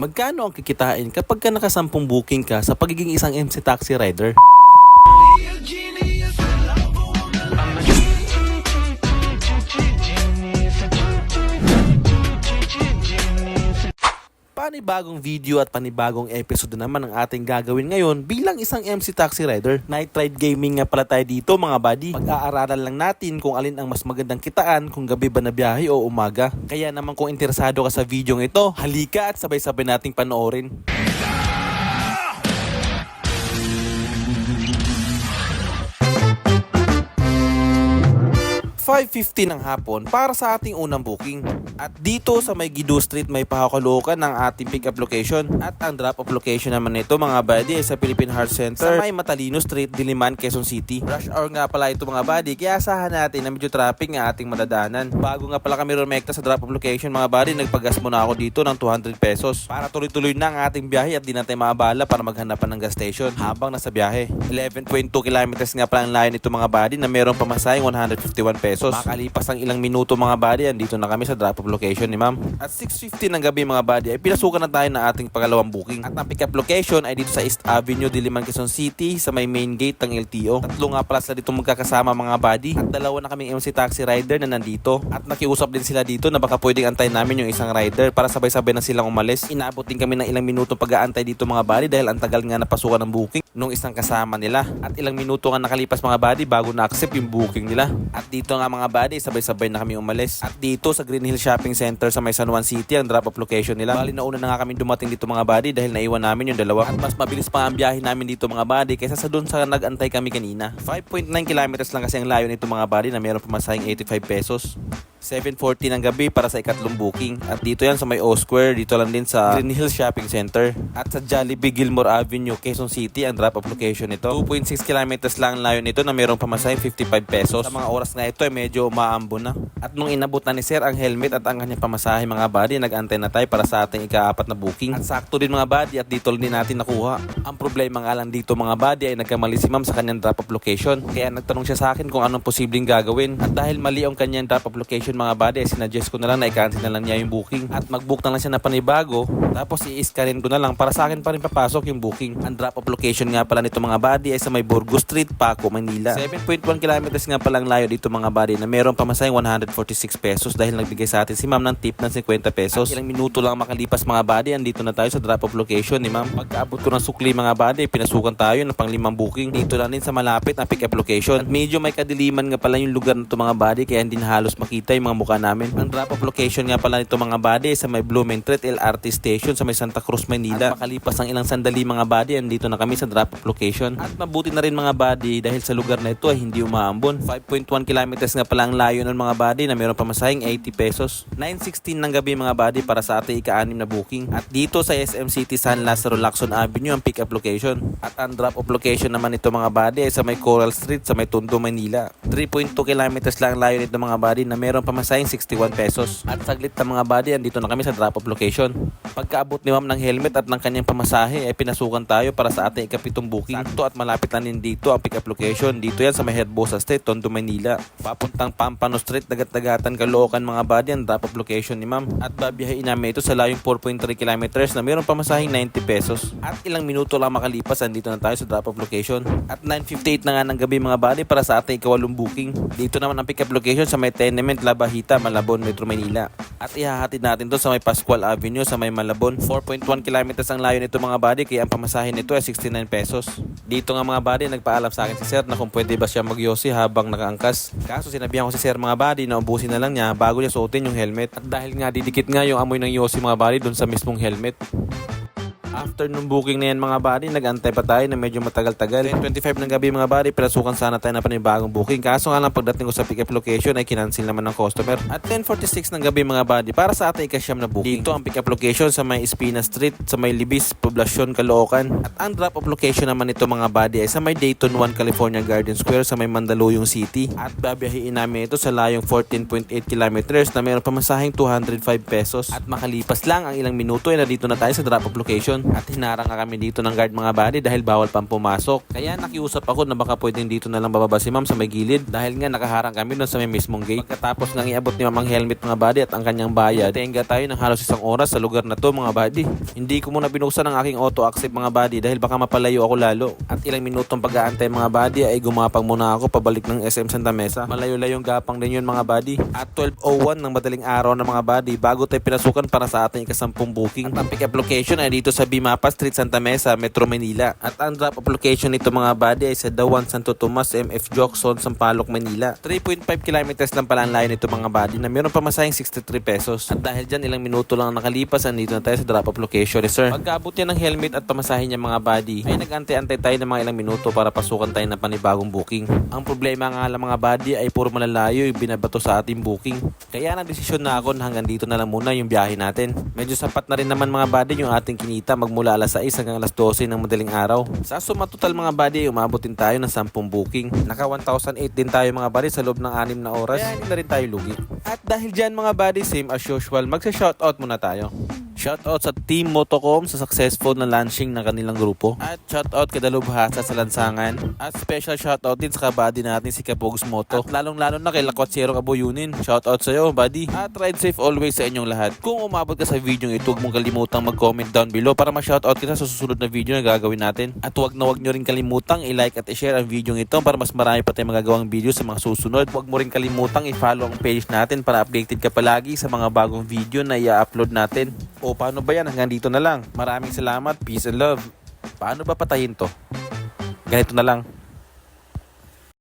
Magkano ang kikitain kapag ka nakasampung booking ka sa pagiging isang MC taxi rider? Panibagong video at panibagong episode naman ang ating gagawin ngayon bilang isang MC taxi rider. Night ride gaming nga pala tayo dito mga buddy. Pag-aaralan lang natin kung alin ang mas magandang kitaan kung gabi ba na biyahe o umaga. Kaya naman kung interesado ka sa video ito, halika at sabay-sabay nating panoorin. 5.50 ng hapon para sa ating unang booking. At dito sa may Gido Street may pahakalukan ng ating pick-up location at ang drop-off location naman nito mga buddy ay sa Philippine Heart Center sa may Matalino Street, Diliman, Quezon City. Rush hour nga pala ito mga buddy kaya asahan natin na medyo traffic nga ating madadaanan. Bago nga pala kami rumekta sa drop-off location mga buddy, nagpagas muna ako dito ng 200 pesos para tuloy-tuloy na ang ating biyahe at di natin maabala para maghanapan ng gas station habang nasa biyahe. 11.2 kilometers nga pala ang layo nito mga buddy na mayroong pamasahing 151 pesos. Makalipas ang ilang minuto mga buddy, andito na kami sa drop-off location ni ma'am. At 6.50 ng gabi mga buddy ay pinasukan na tayo ng ating pangalawang booking. At ang pick-up location ay dito sa East Avenue, Diliman, Quezon City sa may main gate ng LTO. Tatlo nga pala sila dito magkakasama mga buddy. At dalawa na kaming MC taxi rider na nandito. At nakiusap din sila dito na baka pwedeng antayin namin yung isang rider para sabay-sabay na silang umalis. Inaabot din kami ng ilang minuto pag-aantay dito mga buddy dahil ang tagal nga napasukan ng booking nung isang kasama nila. At ilang minuto nga nakalipas mga buddy bago na-accept yung booking nila. At dito nga mga buddy, sabay-sabay na kami umalis. At dito sa Green Hill Shopping Center sa may San Juan City ang drop-off location nila. Bali nauna na nga kami dumating dito mga buddy dahil naiwan namin yung dalawa. At mas mabilis pa ang biyahe namin dito mga buddy kaysa sa doon sa nag-antay kami kanina. 5.9 kilometers lang kasi ang layo nito mga buddy na mayroon pumasahing 85 pesos. 7.40 ng gabi para sa ikatlong booking. At dito yan sa may O Square, dito lang din sa Green Hill Shopping Center. At sa Jollibee Gilmore Avenue, Quezon City, ang drop-off location nito. 2.6 kilometers lang ang layo nito na mayroong pamasahe 55 pesos. Sa mga oras na ito ay medyo umaambo na. At nung inabot na ni Sir ang helmet at ang kanyang pamasahe mga buddy, nag-antay na tayo para sa ating ikaapat na booking. At sakto din mga buddy at dito din natin nakuha. Ang problema nga lang dito mga buddy ay nagkamali si ma'am sa kanyang drop-off location. Kaya nagtanong siya sa akin kung anong posibleng gagawin. At dahil mali ang kanyang drop-off location mga buddy, sinuggest ko na lang na i-cancel na lang niya yung booking. At mag-book na lang siya na panibago. Tapos i-scanin ko na lang para sa akin pa rin papasok yung booking. Ang drop-off location nga pala nito mga buddy ay sa may Burgos Street, Paco, Manila. 7.1 kilometers nga palang layo dito mga buddy na meron pamasahing 146 pesos dahil nagbigay sa atin si ma'am ng tip ng 50 pesos. At ilang minuto lang makalipas mga buddy, andito na tayo sa drop-off location ni ma'am. Pagkaabot ko ng sukli mga buddy, pinasukan tayo ng panglimang booking. Dito lang din sa malapit na pick-up location. At medyo may kadiliman nga pala yung lugar nito mga buddy kaya hindi na halos makita mga mukha namin. Ang drop-off location nga pala nito mga buddy sa may Blumentritt LRT Station sa may Santa Cruz, Manila. At makalipas ang ilang sandali mga buddy, andito na kami sa drop-off location. At mabuti na rin mga buddy dahil sa lugar na ito ay hindi umaambon. 5.1 kilometers nga pala ang layo ng mga buddy na mayroon pamasahing 80 pesos. 9.16 ng gabi mga buddy para sa ating ika-anim na booking. At dito sa SM City San Lazaro Lacson Avenue ang pick-up location. At ang drop-off location naman ito mga buddy ay sa may Coral Street sa may Tondo, Manila. 3.2 kilometers lang ang layo nito mga buddy na mayroon pamasahing 61 pesos. At saglit na mga buddy, andito na kami sa drop-off location. Pagkaabot ni ma'am ng helmet at ng kanyang pamasahe ay pinasukan tayo para sa ating ikapitong booking. Sakto at malapit lang din dito ang pick-up location. Dito yan sa may Herbosa Street, Tondo, Manila. Papuntang Pampano Street, Dagat-Dagatan, Caloocan mga buddy ang drop-off location ni ma'am. At babiyahin namin ito sa layong 4.3 kilometers na mayroong pamasahing 90 pesos. At ilang minuto lang makalipas, andito na tayo sa drop-off location. At 9.58 na nga ng gabi mga buddy para sa ating ikawalong booking. Dito naman ang pick-up location sa may Tenement, Labahita, Malabon, Metro Manila. At ihahatid natin to sa may Pascual Avenue sa may Malabon. 4.1 kilometers ang layo nito mga buddy kaya ang pamasahin nito ay 69 pesos. Dito nga mga buddy nagpaalam sa akin si Sir na kung pwede ba siya magyosi habang nakaangkas. Kaso sinabihan ko si Sir mga buddy na ubusin na lang niya bago niya suotin yung helmet. At dahil nga didikit nga yung amoy ng yosi mga buddy dun sa mismong helmet. After nung booking na yan mga buddy, nag-antay pa tayo na medyo matagal-tagal. 10.25 ng gabi mga buddy, pinasukan sana tayo na panibagong booking. Kaso nga lang pagdating ko sa pick-up location ay kinancel naman ng customer. At 10.46 ng gabi mga buddy, para sa ating ikasyam na booking. Dito ang pick-up location sa may Espina Street, sa may Libis, Poblacion, Caloocan. At ang drop-off location naman nito mga buddy ay sa may Dayton 1 California Garden Square sa may Mandaluyong City. At babiyahin namin ito sa layong 14.8 kilometers na mayroon pamasahing 205 pesos. At makalipas lang ang ilang minuto ay nandito na tayo sa drop-off location. Application at hinarang nga kami dito ng guard mga buddy dahil bawal pang pumasok. Kaya nakiusap ako na baka pwedeng dito na lang bababa si ma'am sa may gilid dahil nga nakaharang kami doon sa may mismong gate. Pagkatapos nang iabot ni ma'am ang helmet mga buddy at ang kanyang bayad, tenga tayo ng halos isang oras sa lugar na to mga buddy. Hindi ko muna binuksan ang aking auto accept mga buddy dahil baka mapalayo ako lalo. At ilang minutong pag-aantay mga buddy ay gumapang muna ako pabalik ng SM Santa Mesa. Malayo-layong gapang din yun mga buddy. At 12.01 ng madaling araw ng mga buddy bago tayo pinasukan para sa ating ikasampung booking. Ang pick-up location ay dito sa Bimapa Street, Santa Mesa, Metro Manila. At ang drop-off location nito mga buddy ay sa Dawan Santo Tomas, MF Jokson, Sampaloc, Manila. 3.5 kilometers lang pala ang layo nito mga buddy na meron pa masayang 63 pesos. At dahil dyan ilang minuto lang ang nakalipas, andito na tayo sa drop-off location ni sir. Pagkabot niya ng helmet at pamasahin niya mga buddy, ay nag-antay-antay tayo ng mga ilang minuto para pasukan tayo ng panibagong booking. Ang problema nga lang mga buddy ay puro malalayo yung binabato sa ating booking. Kaya nagdesisyon na ako na hanggang dito na lang muna yung biyahe natin. Medyo sapat na rin naman mga buddy yung ating kinita magmula alas 6 hanggang alas 12 ng madaling araw. Sa suma total mga buddy, umabot din tayo ng 10 booking. Naka 1,008 din tayo mga buddy sa loob ng 6 na oras. Kaya hindi na rin tayo lugi. At dahil dyan mga buddy, same as usual, magsa-shoutout muna tayo. Shoutout sa Team Motocom sa successful na launching ng kanilang grupo. At shoutout kay Dalubhasa sa lansangan. At special shoutout din sa kabady natin si Kapogs Moto. At lalong-lalo na kay Lakotsero Kabuyunin. Shoutout sa iyo, buddy. At ride safe always sa inyong lahat. Kung umabot ka sa video ito, huwag mong kalimutang mag-comment down below para ma-shoutout kita sa susunod na video na gagawin natin. At huwag na huwag nyo rin kalimutang i-like at i-share ang video ito para mas marami pa tayong magagawang video sa mga susunod. Huwag mo rin kalimutang i-follow ang page natin para updated ka palagi sa mga bagong video na i-upload natin. O paano ba yan? Hanggang dito na lang. Maraming salamat. Peace and love. Paano ba patayin to? Ganito na lang.